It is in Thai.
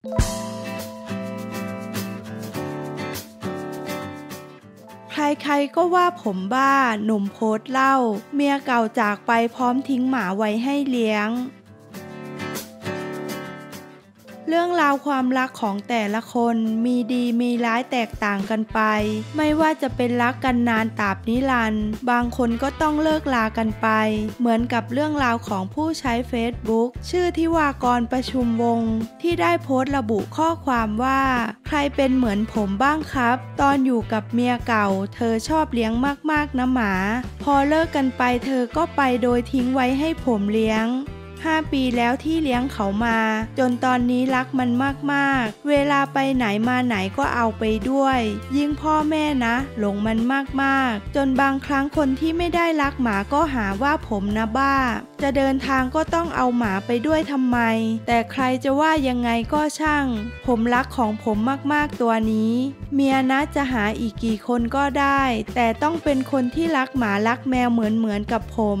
ใครๆก็ว่าผมบ้า หนุ่มโพสเล่า เมียเก่าจากไปพร้อมทิ้งหมาไว้ให้เลี้ยง เรื่องราวความรักของแต่ละคนมีดีมีร้ายแตกต่างกันไป ไม่ว่าจะเป็นรักกันนานตราบนิรันดร์บางคนก็ต้องเลิกลากันไป เหมือนกับเรื่องราวของผู้ใช้เฟซบุ๊กชื่อที่วากรประชุมวง ที่ได้โพสต์ระบุข้อความว่า ใครเป็นเหมือนผมบ้างครับ ตอนอยู่กับเมียเก่า เธอชอบเลี้ยงมากๆนะหมา พอเลิกกันไปเธอก็ไปโดยทิ้งไว้ให้ผมเลี้ยง ห้าปีแล้วที่เลี้ยงเขามา จนตอนนี้รักมันมากๆ เวลาไปไหนมาไหนก็เอาไปด้วย ยิ่งพ่อแม่นะ หลงมันมากๆ จนบางครั้งคนที่ไม่ได้รักหมาก็หาว่าผมนะบ้า จะเดินทางก็ต้องเอาหมาไปด้วยทำไม แต่ใครจะว่ายังไงก็ช่าง ผมรักของผมมากๆตัวนี้ เมียนะจะหาอีกกี่คนก็ได้ แต่ต้องเป็นคนที่รักหมารักแมวเหมือนเหมือนกับผม